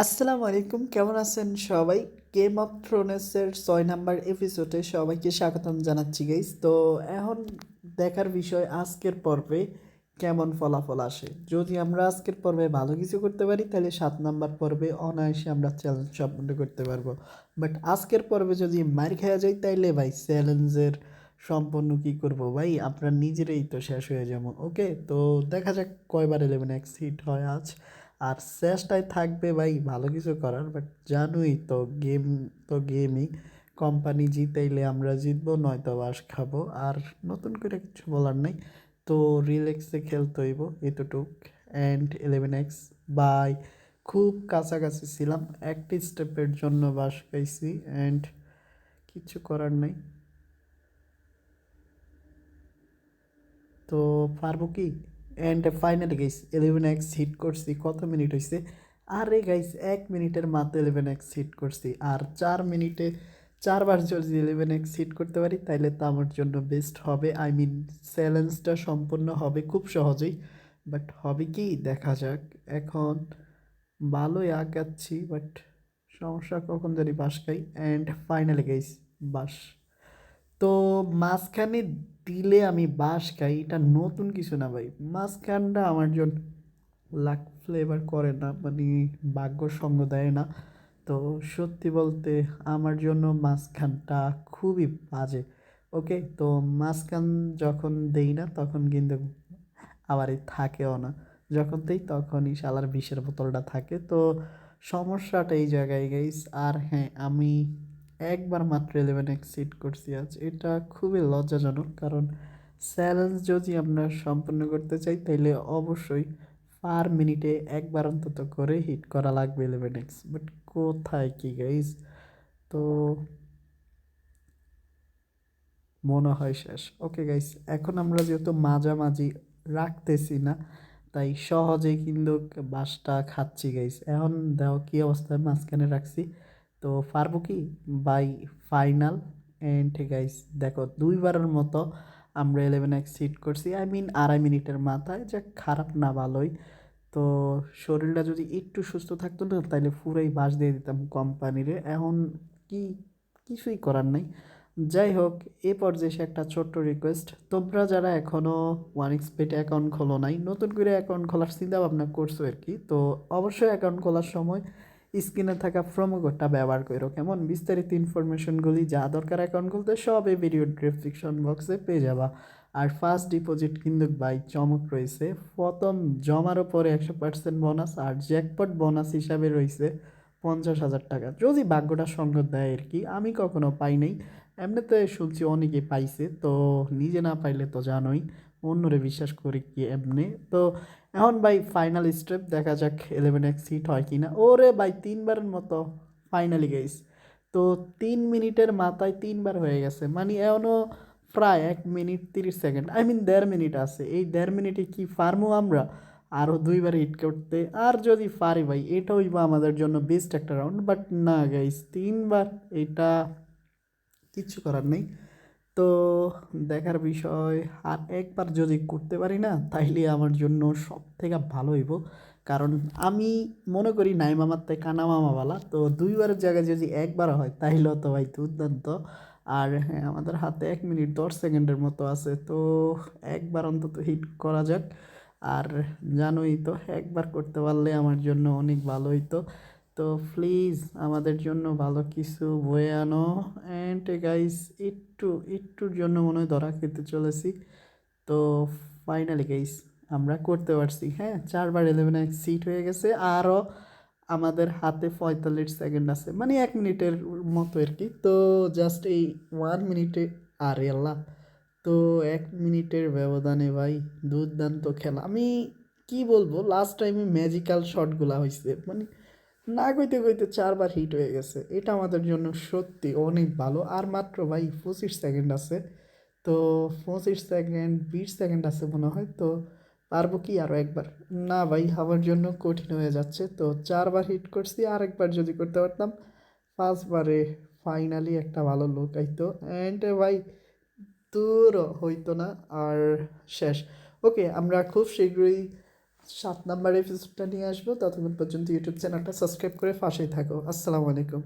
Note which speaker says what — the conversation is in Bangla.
Speaker 1: আসসালামু আলাইকুম, কেমন আছেন সবাই? গেম অফ থ্রোনেসের ছয় নাম্বার এপিসোডে সবাইকে স্বাগতম জানাচ্ছি গাইস তো এখন দেখার বিষয় আজকের পর্বে কেমন ফলাফল আসে। যদি আমরা আজকের পর্বে ভালো কিছু করতে পারি, তাহলে সাত নাম্বার পর্বে অনায়াসে আমরা চ্যালেঞ্জ সম্পূর্ণ করতে পারব। বাট আজকের পর্বে যদি মার খেয়া যায়, তাইলে ভাই চ্যালেঞ্জের সম্পূর্ণ কি করব ভাই? আপনার নিজেরই তো শেষ হয়ে যাব ওকে তো দেখা যাক কয়বার ইলেভেন এক্স হিট হয় আজ। আর চেষ্টায় থাকবে ভাই, ভালো কিছু করার বাট জানোই তো গেম তো গেমই কোম্পানি জিতাইলে আমরা জিতবো, নয়তো বাস খাব, আর নতুন করে কিছু বলার নাই। তো রিল্যাক্সে খেলতে হইব এতটুক অ্যান্ড ইলেভেন এক্স বাই খুব কাছাকাছি ছিলাম, একটি স্টেপের জন্য বাস খাইছি অ্যান্ড কিছু করার নাই। তো পারব কি? And finally guys eleven X hit করছি কত মিনিট হয়েছে আরে গাইস এক মিনিটের মাত্র ইলেভেন এক্স হিট করছি। আর চার মিনিটে চারবার যদি ইলেভেন এক্স হিট করতে পারি, তাইলে তো আমার জন্য বেস্ট হবে। আই মিন চ্যালেঞ্জটা সম্পূর্ণ হবে খুব সহজেই। বাট হবে কি? দেখা যাক। এখন ভালোই আঁকাচ্ছি বাট সমস্যা কখন জানি বাস খাই। And finally guys bust. তো মাঝখানে দিলে আমি বাঁশ খাই, এটা নতুন কিছু না ভাই। মাঝখানটা আমার জন্য লাক ফ্লেভার করে না মানে ভাগ্য সঙ্গ দেয় না। তো সত্যি বলতে আমার জন্য মাঝখানটা খুবই বাজে, ওকে? তো মাঝখান যখন দেই না, তখন কিন্তু আবার থাকেও না। যখন দেই তখনই শালার বিষের বোতলটা থাকে। তো সমস্যাটা এই জায়গায় গাইস আর হ্যাঁ আমি একবার মাত্র ইলেভেন এক্সিট করছি আজ। এটা খুবই লজ্জাজনক, কারণ চ্যালেঞ্জ যদি আমরা সম্পূর্ণ করতে চাই, তাইলে অবশ্যই পার মিনিটে একবার অন্তত করে হিট করা লাগবে ইলেভেন এক্স বাট কোথায় কি গাইজ তো মনে হয় শেষ। ওকে গাইস এখন আমরা যেহেতু মাঝামাঝি রাখতেছি না, তাই সহজেই কিন্তু বাসটা খাচ্ছি গাইস এখন দেখো কী অবস্থায় মাঝখানে রাখছি। তো পারব কি? বাই ফাইনাল এন্ড গাইস দেখো, দুইবারের মতো আমরা ইলেভেন এক্স সিট করছি। আই মিন আড়াই মিনিটের মাথায় যে খারাপ না ভালোই। তো শরীরটা যদি একটু সুস্থ থাকতো না, তাহলে পুরাই বাস দিয়ে দিতাম কোম্পানিরে। এখন কি, কিছুই করার নেই। যাই হোক, এ পর্যায়ে একটা ছোট্ট রিকোয়েস্ট তোমরা যারা এখনও ওয়ান এক্সপেট অ্যাকাউন্ট খোলো নাই, নতুন করে অ্যাকাউন্ট খোলার চিন্তা ভাবনা করছ আর কি, তো অবশ্যই অ্যাকাউন্ট খোলার সময় স্ক্রিনে থাকা প্রোমো কোডটা ব্যবহার করো, কেমন? বিস্তারিত ইনফরমেশনগুলি যা দরকার অ্যাকাউন্ট খুলতে সব এই ভিডিও ডিসক্রিপশন বক্সে পেয়ে যাবা। আর ফার্স্ট ডিপোজিট কিন্তু বাই চমক রয়েছে। প্রথম জমার উপরে একশো পার্সেন্ট বোনাস আর জ্যাকপট বোনাস হিসাবে রয়েছে পঞ্চাশ হাজার টাকা। যদি ভাগ্যটা সঙ্গ দেয় আর কি, আমি কখনো পাই নাই। এমনিতে শুনছি অনেকে পাইছে, তো নিজে না পাইলে তো জানোই। অন্যরে বিশ্বাস করি কি এমনি। তো এখন ভাই ফাইনাল স্টেপ দেখা যাক ইলেভেন এক্স সিট হয় কি না ওরে ভাই, তিনবারের মতো ফাইনালি গেইস তো তিন মিনিটের মাথায় তিনবার হয়ে গেছে। মানে এখনও প্রায় এক মিনিট তিরিশ সেকেন্ড। আই মিন দেড় মিনিট আছে। এই দেড় মিনিটে কি পারব আমরা? আরও দুইবার হিট করতে। আর যদি পারি ভাই, এটা হইব আমাদের জন্য বেস্ট একটা রাউন্ড বাট না গাইস তিনবার এটা কিচ্ছু করার নেই। তো দেখার বিষয়, আর একবার যদি করতে পারি না, তাইলে আমার জন্য সব থেকে ভালো হইব। কারণ আমি মনে করি নাই মামার থেকে কানা মামাওয়ালা তো দুইবারের জায়গায় যদি একবার হয়, তাইলে তো ভাই দুর্দান্ত। আর হ্যাঁ আমাদের হাতে এক মিনিট দশ সেকেন্ডের মতো আছে, তো একবার অন্তত হিট করা যাক। আর জানোই তো, একবার করতে পারলে আমার জন্য অনেক ভালো হইতো। তো প্লিজ আমাদের জন্য ভালো কিছু বয়ে আনো। অ্যান্ড গাইস একটু, একটুর জন্য মনে হয় ধরা খেতে চলেছি। তো ফাইনালি গাইস আমরা করতে পারছি। হ্যাঁ চারবার ইলেভেন এক সিট হয়ে গেছে। আরও আমাদের হাতে পঁয়তাল্লিশ সেকেন্ড আছে। মানে এক মিনিটের মতো আর কি। তো জাস্ট এই ওয়ান মিনিটে আরে আল্লাহ। তো এক মিনিটের ব্যবধানে ভাই, দুর্দান্ত খেলা। আমি কি বলব লাস্ট টাইমে ম্যাজিক্যাল শটগুলা হয়েছে মানে না কইতে কইতে চারবার হিট হয়ে গেছে। এটা আমাদের জন্য সত্যি অনেক ভালো। আর মাত্র ভাই পঁচিশ সেকেন্ড আছে। তো পঁচিশ সেকেন্ড বিশ সেকেন্ড আছে মনে হয়। তো পারব কি আরও একবার? না ভাই, আমার জন্য কঠিন হয়ে যাচ্ছে। তো চারবার হিট করছি আর একবার যদি করতে পারতাম, পাঁচবারে ফাইনালি একটা ভালো লোক আইতো। অ্যান্ড ভাই দূর হইতো না। আর শেষ। ওকে আমরা খুব শীঘ্রই সাত নাম্বার এপিসোডটা নিয়ে আসব। ততক্ষণ পর্যন্ত ইউটিউব চ্যানেলটা সাবস্ক্রাইব করে পাশেই থাকো। আসসালামু আলাইকুম।